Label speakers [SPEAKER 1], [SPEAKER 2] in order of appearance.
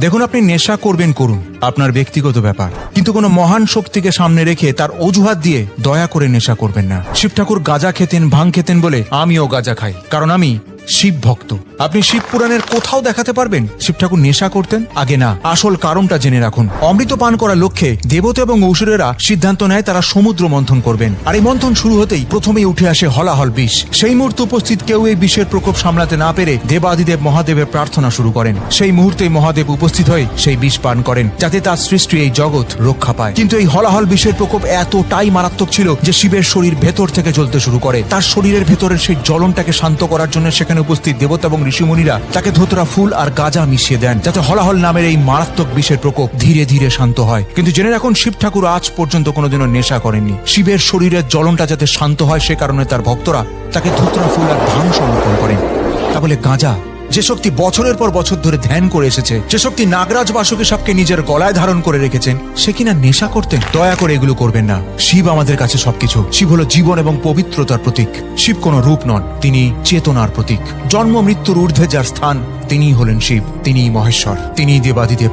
[SPEAKER 1] দেখুন আপনি নেশা করবেন, করুন। আপনার ব্যক্তিগত ব্যাপার। কিন্তু কোনো মহান শক্তিকে সামনে রেখে তার অজুহাত দিয়ে দয়া করে নেশা করবেন না। শিব ঠাকুর গাঁজা খেতেন, ভাং খেতেন বলে আমিও গাঁজা খাই। কারণ আমি শিব ভক্ত। আপনি শিব পুরাণের কোথাও দেখাতে পারবেন? শিব ঠাকুর নেশা করতেন? আগে না। আসল কারণটা জেনে রাখুন। অমৃত পান করার লক্ষ্যে দেবতা এবং অসুরেরা সিদ্ধান্ত নেয় তারা সমুদ্র মন্থন করবেন। আর এই মন্থন শুরু হতেই প্রথমেই উঠে আসে হলাহল বিষ। সেই মুহূর্তে উপস্থিত কেউ এই বিষের প্রকোপ সামলাতে না পেরে দেবাদিদেব মহাদেবের প্রার্থনা শুরু করেন। সেই মুহূর্তে মহাদেব উপস্থিত হয়ে সেই বিষ পান করেন, যাতে তার সৃষ্টি এই জগৎ রক্ষা পায়। কিন্তু এই হলাহল বিষের প্রকোপ এতটাই মারাত্মক ছিল যে শিবের শরীর ভেতর থেকে জ্বলতে শুরু করে। তার শরীরের ভেতরের সেই জ্বলনটাকে শান্ত করার জন্য সেখানে উপস্থিত দেবতা এবং ঋষিমুনিরা তাকে ধোতরা ফুল আর গাঁজা মিশিয়ে দেন, যাতে হলাহল নামের এই মারাত্মক বিষের প্রকোপ ধীরে ধীরে শান্ত হয়। কিন্তু জেনে রাখুন, শিব ঠাকুর আজ পর্যন্ত কোনোদিনও নেশা করেননি। শিবের শরীরের জ্বলনটা যাতে শান্ত হয় সে কারণে তার ভক্তরা তাকে ধোতরা ফুল আর ধান সমর্পণ করেন। তা বলে গাঁজা যে শক্তি বছরের পর বছর ধরে ধ্যান করে এসেছে, যে শক্তি নাগরাজ বাসুকে সবকে নিজের গলায় ধারণ করে রেখেছেন, সে কিনা নেশা করতেন, দয়া করে এগুলো করবেন না। শিব আমাদের কাছে সবকিছু। শিব হলো জীবন এবং পবিত্রতার প্রতীক। শিব কোনো রূপ নন, তিনি চেতনার প্রতীক। জন্ম, মৃত্যুর ঊর্ধ্বে যার স্থান, তিনিই হলেন শিব, তিনিই মহেশ্বর, তিনিই দেবাদিদেব।